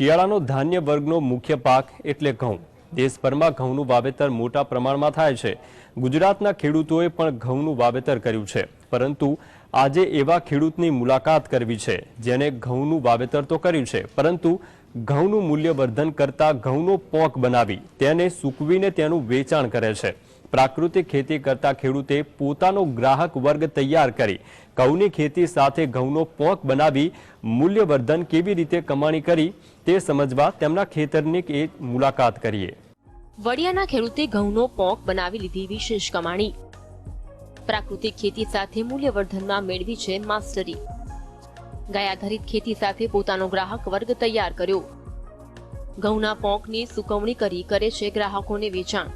શિયાળાનો ધાન્ય વર્ગનો મુખ્ય પાક એટલે ઘઉં. દેશભરમાં ઘઉંનું વાવેતર મોટા પ્રમાણમાં થાય છે. ગુજરાતના ખેડૂતોએ પણ ઘઉંનું વાવેતર કર્યું છે. પરંતુ આજે એવા ખેડૂતની મુલાકાત કરવી છે જેને ઘઉંનું વાવેતર તો કર્યું છે, પરંતુ ઘઉંનું મૂલ્યવર્ધન કરતા ઘઉંનો પોંક બનાવી તેને સૂકવીને તેનું વેચાણ કરે છે. પ્રાકૃતિક ખેતી કરતા ખેડૂતે પોતાનો ગ્રાહક વર્ગ તૈયાર કરી ઘઉંની ખેતી સાથે ઘઉંનો પોંક બનાવી મૂલ્યવર્ધન કેવી રીતે કમાણી કરી તે સમજવા તેમના ખેતરની એક મુલાકાત કરીએ. વડિયાના ખેડૂતે ઘઉંનો પોંક બનાવી લીધી વિશેષ કમાણી. પ્રાકૃતિક ખેતી સાથે મૂલ્યવર્ધનમાં મેળવી છે માસ્ટરી. ગાય આધારિત ખેતી સાથે પોતાનો ગ્રાહક વર્ગ તૈયાર કર્યો. ઘઉંના પોંકની સુકવણી કરી કરે છે ગ્રાહકોને વેચાણ.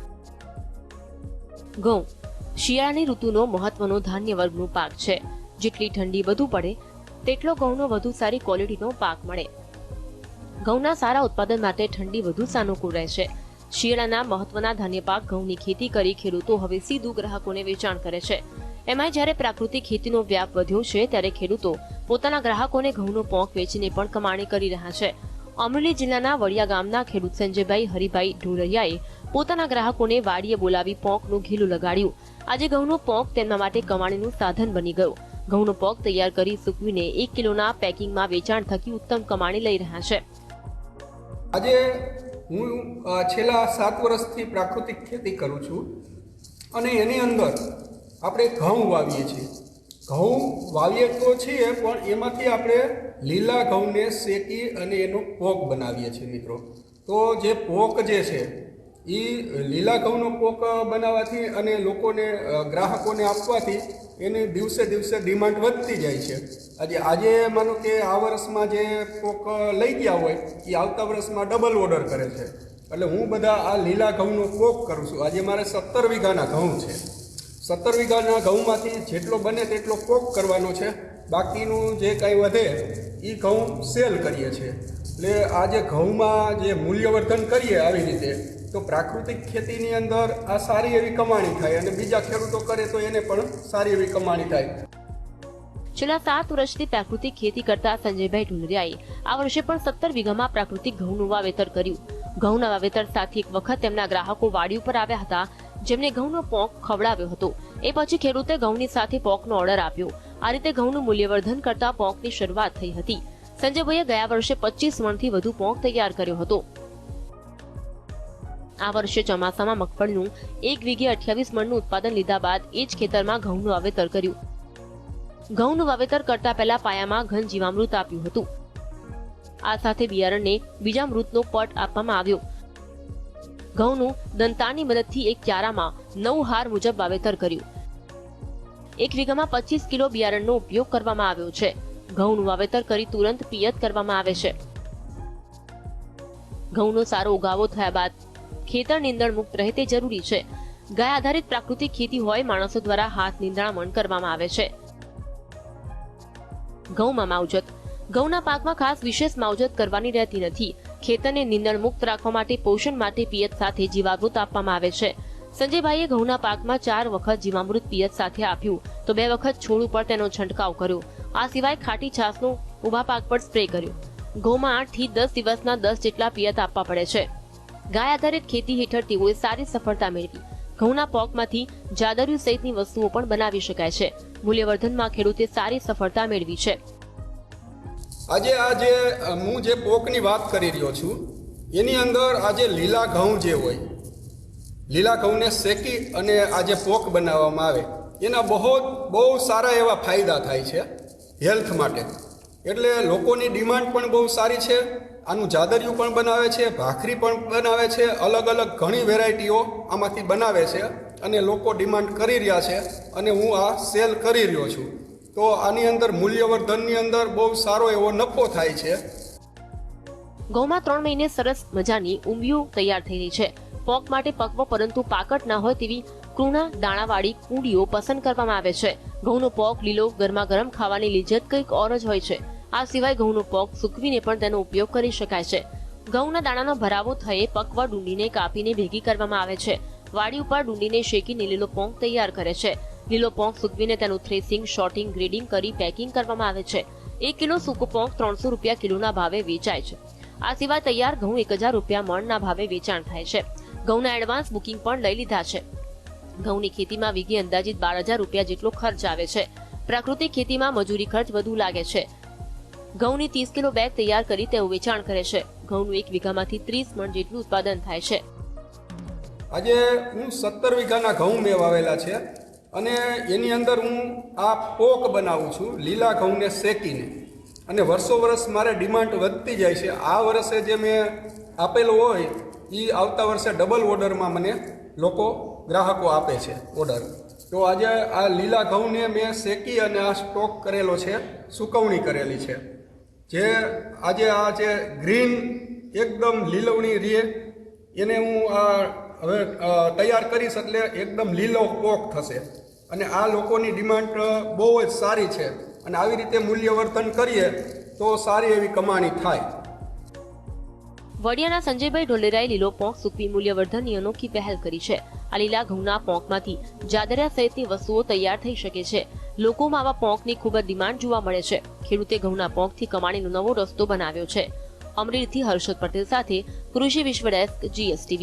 ઘઉં. શિયાળાની ઋતુનો મહત્વનો ધાન્ય વર્ગનો પાક છે. જેટલી ઠંડી વધુ પડે, તેટલો ઘઉંનો વધુ સારી ક્વોલિટીનો પાક મળે. ઘઉંના સારા ઉત્પાદન માટે ઠંડી વધુ સાનુકૂળ રહેશે. શિયાળાના મહત્વના ધાન્ય પાક ઘઉંની ખેતી કરી ખેડૂતો હવે સીધું ગ્રાહકોને વેચાણ કરે છે. એમાંય જ્યારે પ્રાકૃતિક ખેતીનો વ્યાપ વધ્યો છે, ત્યારે ખેડૂતો પોતાના ગ્રાહકોને ઘઉંનો પોંક વેચીને પણ કમાણી કરી રહ્યા છે. અમરેલી જિલ્લાના વડિયા ગામના ખેડૂત સંજયભાઈ હરિભાઈ ઢોલરિયાએ પોતાના ગ્રાહકોને વાડીએ બોલાવી પોંકનું ઘીલું લગાડ્યું. આજે ઘઉંનો પોંક તેમના માટે કમાણીનું સાધન બની ગયું. ઘઉંનો પોંક તૈયાર કરી સૂકવીને એક કિલોના પેકિંગમાં વેચાણ થકી ઉત્તમ કમાણી લઈ રહ્યા છે. આજે હું છેલ્લા સાત વર્ષથી પ્રાકૃતિક ખેતી કરું છું અને એની અંદર આપણે ઘઉં વાવીએ છીએ. ઘઉં વાવીએ તો છીએ, પણ એમાંથી આપણે લીલા ઘઉંને શેકી અને એનો પોક બનાવીએ છીએ મિત્રો. તો જે પોક જે છે એ લીલા ઘઉંનો કોક બનાવવાથી અને લોકોને ગ્રાહકોને આપવાથી એની દિવસે દિવસે ડિમાન્ડ વધતી જાય છે. આજે આજે માનો કે આ વર્ષમાં જે કોક લઈ ગયા હોય એ આવતા વર્ષમાં ડબલ ઓર્ડર કરે છે. એટલે હું બધા આ લીલા ઘઉંનો કોક કરું છું. આજે મારે સત્તર વીઘાના ઘઉં છે. સત્તર વીઘાના ઘઉંમાંથી જેટલો બને તેટલો કોક કરવાનો છે. બાકીનું જે કાંઈ વધે એ ઘઉં સેલ કરીએ છીએ. એટલે આ જે ઘઉંમાં જે મૂલ્યવર્ધન કરીએ આવી રીતે, તો પ્રાકૃતિક ખેતીની અંદર આ સારી એવી કમાણી થાય અને બીજા ખેડૂતો કરે તો એને પણ સારી એવી કમાણી થાય. છેલ્લા સાત વર્ષથી પ્રાકૃતિક ખેતી કરતા સંજયભાઈ ઢુલરિયાએ આ વર્ષે પણ સત્તર વીઘામાં પ્રાકૃતિક ઘઉંનું વાવેતર કર્યું. ઘઉંના વાવેતર સાથે એક વખત તેમના ગ્રાહકો વાડી ઉપર આવ્યા હતા, જેમને ઘઉંનો પોંક ખવડાવ્યો હતો. એ પછી ખેડૂતે ઘઉંની સાથે પોંકનો ઓર્ડર આપ્યો. આ રીતે ઘઉંનું મૂલ્યવર્ધન કરતા પોંકની શરૂઆત થઈ હતી. સંજયભાઈએ ગયા વર્ષે પચીસ મણથી વધુ પોંક તૈયાર કર્યો હતો. આ વર્ષે ચોમાસામાં મગફળીનું એક વીઘે અઠ્યાવીસ મણનું ઉત્પાદન લીધા બાદ એ જ ખેતરમાં ઘઉંનું વાવેતર કર્યું. ઘઉંનું વાવેતર કરતા પહેલા પાયામાં ઘન જીવામૃત આપ્યું હતું. આ સાથે બિયારણને બીજા મૃતનો પટ આપવામાં આવ્યો. ઘઉંનું દંતાની મદદથી એક ક્યારામાં નવ હાર મુજબ વાવેતર કર્યું. એક વીઘામાં પચીસ કિલો બિયારણનો ઉપયોગ કરવામાં આવ્યો છે. ઘઉંનું વાવેતર કરી તુરંત પિયત કરવામાં આવે છે. ઘઉંનો સારો ઉગાવો થયા બાદ ખેતર નિંદણ મુક્ત રહે તે જરૂરી છે. ગાય આધારિત પ્રાકૃતિક ખેતી હોય, માણસો દ્વારા હાથ નિંદામણ કરવામાં આવે છે. ઘઉંમાં માવજત. ઘઉંના પાકમાં ખાસ વિશેષ માવજત કરવાની રહેતી નથી. ખેતરને નિંદણ મુક્ત રાખવા માટે, પોષણ માટે પિયત સાથે જીવામૃત આપવામાં આવે છે. સંજયભાઈએ ઘઉંના પાકમાં ચાર વખત જીવામૃત પિયત સાથે આપ્યું. તો બે વખત છોડ ઉપર તેનો છંટકાવ કર્યો. આ સિવાય ખાટી છાસનો ઊભા પાક પર સ્પ્રે કર્યો. ઘઉંમાં આઠથી દસ દિવસના દસ જેટલા પિયત આપવા પડે છે. ગાય આધારિત ખેતી હેઠળ તેઓએ સારી સફળતા મેળવી. ઘઉંના પોકમાંથી જાદરયુ સહિતની વસ્તુઓ પણ બનાવી શકાય છે. મૂલ્યવર્ધનમાં ખેડૂતે સારી સફળતા મેળવી છે. આજે આ હું જે પોકની વાત કરી રહ્યો છું, એની અંદર આજે લીલા ઘઉં જે હોય લીલા ઘઉંને શેકી અને આ જે પોક બનાવવામાં આવે, એના બહુ બહુ સારા એવા ફાયદા થાય છે હેલ્થ માટે. એટલે લોકોની ડિમાન્ડ પણ બહુ સારી છે, આનું જાદરિયું પણ બનાવે છે, ભાખરી પણ બનાવે છે, અલગ અલગ ઘણી વેરાયટીઓ આમાંથી બનાવે છે અને લોકો ડિમાન્ડ કરી રહ્યા છે અને હું આ સેલ કરી રહ્યો છું. તો આની અંદર મૂલ્યવર્ધનની અંદર બહુ સારો એવો નફો થાય છે ઘઉંમાં ત્રણ મહિને સરસ મજાની ઊંબિયું તૈયાર થઈ રહી છે. પોક માટે પકવો પરંતુ પાકટ ના હોય તેવી કૃણા દાણાવાળી કુંડીઓ પસંદ કરવામાં આવે છે. ઘઉંનો પોક લીલો ગરમા ગરમ ખાવાની લિજ્જત કંઈક ઓર જ હોય છે. આ સિવાય ઘઉંનો પોક સૂકવીને પણ તેનો ઉપયોગ કરી શકાય છે. ઘઉંના દાણાનો ભરાવો થયે પકવા ડુંડીને કાપીને ભેગી કરવામાં આવે છે. વાડી ઉપર ડુંડીને શેકીને લીલો પોંક તૈયાર કરે છે. લીલો પોંક સૂકવીને તેનું થ્રેસિંગ શોર્ટિંગ ગ્રેડિંગ કરી પેકિંગ કરવામાં આવે છે. એક કિલો સૂકો પોંક ત્રણસો રૂપિયા કિલોના ભાવે વેચાય છે. આ સિવાય તૈયાર ઘઉં એક હજાર રૂપિયા મણના ભાવે વેચાણ થાય છે. ઘઉંના એડવાન્સ બુકિંગ પણ લઈ લીધા છે. ઘઉંની ખેતીમાં વીઘે અંદાજિત બાર હજાર રૂપિયા જેટલો ખર્ચ આવે છે. પ્રાકૃતિક ખેતીમાં મજૂરી ખર્ચ વધુ લાગે છે. ઘઉંની ત્રીસ કિલો બેગ તૈયાર કરી તેઓ વેચાણ કરે છે. ઘઉંનું એક વીઘામાંથી ત્રીસ મણ જેટલું ઉત્પાદન થાય છે. આજે હું સત્તર વીઘાના ઘઉં મેં વાવેલા છે અને એની અંદર હું આ પોક બનાવું છું, લીલા ઘઉંને શેકીને. અને વર્ષો વર્ષ મારે ડિમાન્ડ વધતી જાય છે. આ વર્ષે જે મેં આપેલું હોય એ આવતા વર્ષે ડબલ ઓર્ડરમાં મને લોકો ગ્રાહકો આપે છે ઓર્ડર તો આજે આ લીલા ઘઉંને મેં શેકી અને આ સ્ટોક કરેલો છે, સુકવણી કરેલી છે. જે આજે આ જે ગ્રીન એકદમ લીલવણી રીએ, એને હું આ હવે તૈયાર કરીશ એટલે એકદમ લીલો પોક થશે. અને આ લોકોની ડિમાન્ડ બહુ જ સારી છે. અને આવી રીતે મૂલ્યવર્ધન કરીએ તો સારી એવી કમાણી થાય. વડિયાના સંજયભાઈ ઢોલેરાએ લીલો પોંક સૂકવી મૂલ્યવર્ધનની અનોખી પહેલ કરી છે. આ લીલા ઘઉંના પોંકમાંથી જાદરિયા સહિતની વસ્તુઓ તૈયાર થઈ શકે છે. લોકોમાં આવા પોંકની ખૂબ જ ડિમાન્ડ જોવા મળે છે. ખેડૂતે ઘઉંના પોંકથી કમાણીનો નવો રસ્તો બનાવ્યો છે. અમરેલીથી હર્ષદ પટેલ સાથે કૃષિ વિશ્વ ડેસ્ક, જીએસટીવી.